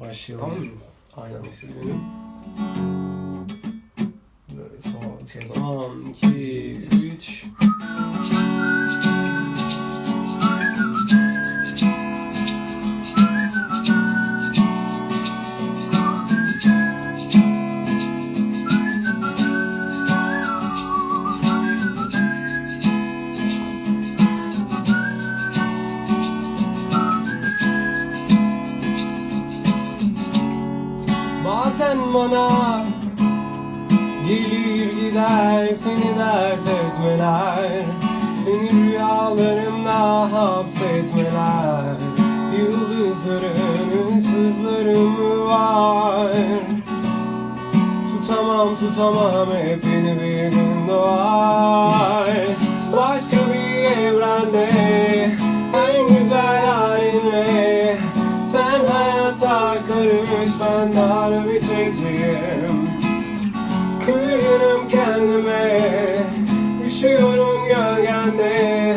Başlayalım. Tamam mıyız? Aynen. Böyle son, şey, Son, iki, üç. Bazen bana. Gelir gider seni dert etmeler. Seni rüyalarımda hapsetmeler. Yıldızların ıssızları mı var. Tutamam tutamam hep yeni bir gün doğar. Başka bir evrende hayata karış ben dar biteceğim Kırgınım kendime Üşüyorum gölgende.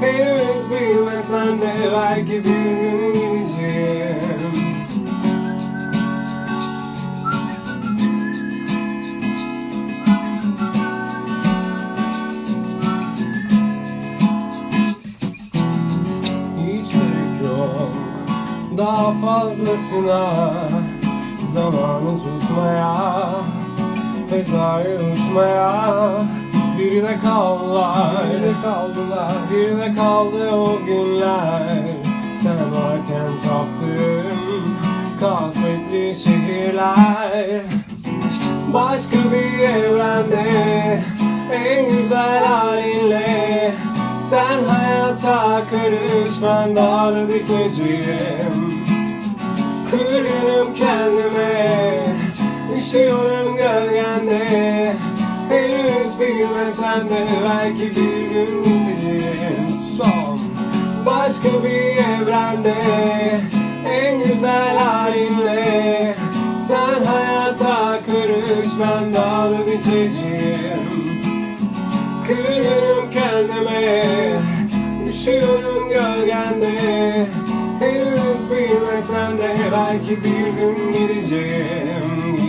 Henüz bilmesen de belki bir gün daha fazlasına Zamanı tutmaya Fezaya uçmaya Bir de kaldılar. Bir de kaldılar. Bir de kaldı o günler. Sen varken taptığım Kasvetli şehirler. Başka bir evrende En güzel halinle Sen hayata karış Ben dar biteceğim Kırgınım kendime Üşüyorum gölgende. Henüz bilmesen de Belki bir gün gideceğim Son Başka bir evrende En güzel halinle Sen hayata karış Ben dar biteceğim Kırgınım kendime Üşüyorum gölgende. Henüz bilmesen de Belki bir gün gideceğim